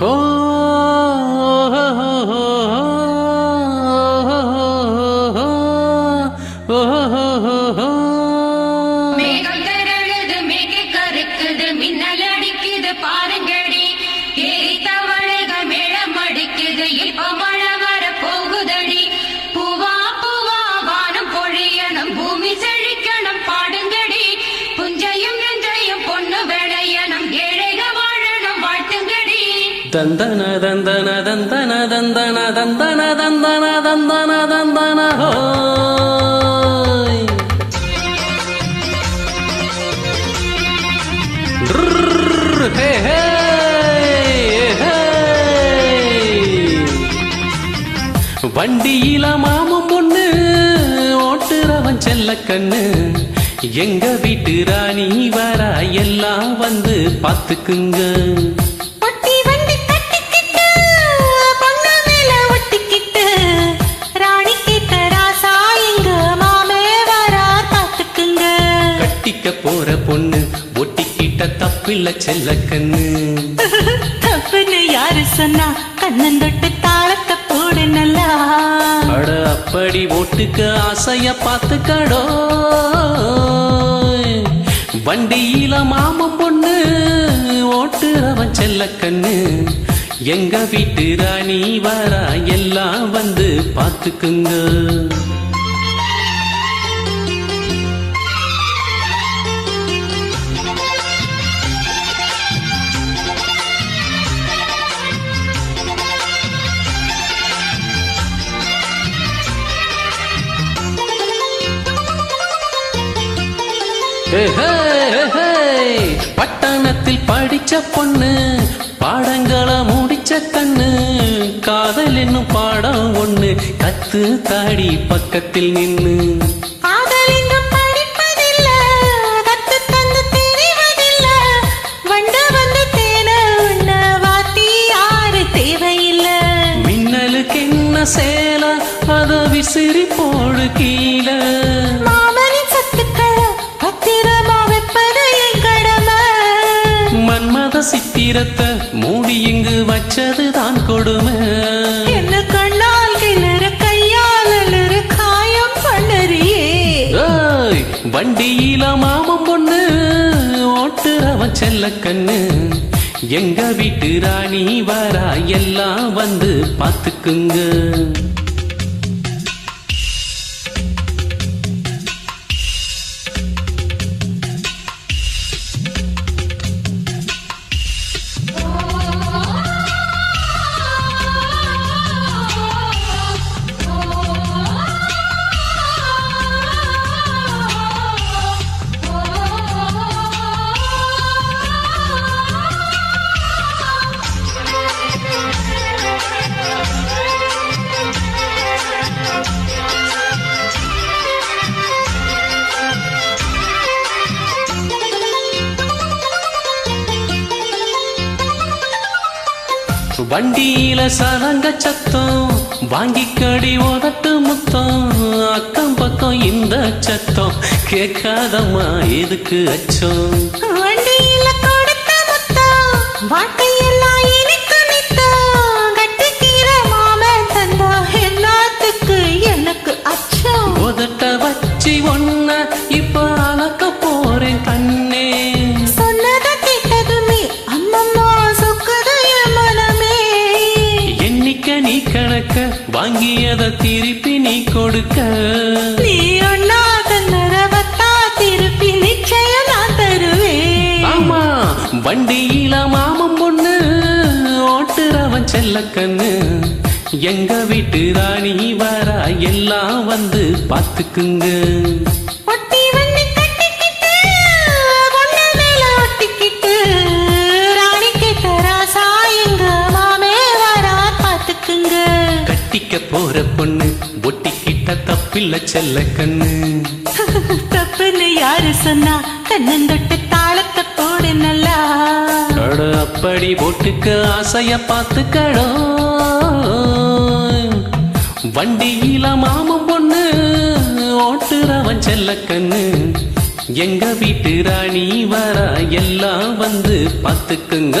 啊 தந்தன தந்தன தந்தன தந்தன தந்தன தந்தன தந்தன தந்தன ஹோ ஹே, ஹே, வண்டியில மாமன் பொண்ணு ஓட்டுறவன் செல்ல கண்ணு. எங்க வீட்டு ராணி வர எல்லாம் வந்து பாத்துக்குங்க ஒட்டிக்கிட்ட தப்பில்ல செல்ல கண்ணு. தப்புன்னு யாரு சொன்னா கண்ணன் தொட்டு தாளத்தை போடு நல்லா அட அப்படி ஓட்டுக்க ஆசைய பார்த்துக்கடோ. வண்டியில மாமன் பொண்ணு ஓட்டுறவன் செல்ல கண்ணு. எங்க வீட்டு ராணி வரா எல்லாம் வந்து பார்த்துக்குங்க. பட்டணத்தில் படிச்ச பொண்ணு பாடங்களை முடிச்ச கண்ணு காதல் என்னும் பாடம் ஒண்ணு கத்து தாடி பக்கத்தில் நின்னு. சேல அத விசிறி போடு கீழே. சித்திரத்தை மூடி இங்கு வச்சதுதான் கொடுமை. என்ன கண்ணால் கிளறு கையால் அலறு காயம் பண்ணறியே. வண்டியில மாமன் பொண்ணு ஓட்டுறவன் செல்ல கண்ணு. எங்க வீட்டு ராணி வரா எல்லாம் வந்து பாத்துக்குங்க வண்டியில சலங்க சத்தம் வாங்கி கடி உதட்டு முத்தம் அக்கம் பக்கம் இந்த சத்தம். கேட்காதம்மா எதுக்கு அச்சம்? வண்டியில கொடுத்த முத்தம் வாழ்க்கையெல்லாம் வாங்கியத திருப்பி நீ கொடுக்க. நீ ஒன்னா தன்னரவத்தா திருப்பி நிச்சயம் நான் தருவேன். ஆமா வண்டியில மாமன் பொண்ணு ஓட்டுறவன் செல்ல கண்ணு எங்க வீட்டு ராணி வரா எல்லாம் வந்து பாத்துக்குங்க பொண்ணு ஒட்டிக்கிட்ட தப்பில்ல செல்ல கண்ணு. தப்புன்னு யாரு சொன்னா கண்ணந்தொட்டு தாளத்தை போடு நல்லா. அப்படி போட்டுக்க ஆசைய பார்த்துக்கடோ வண்டியில மாமன் பொண்ணு ஓட்டுறவன் செல்ல கண்ணு. எங்க வீட்டு ராணி வரா எல்லாம் வந்து பார்த்துக்குங்க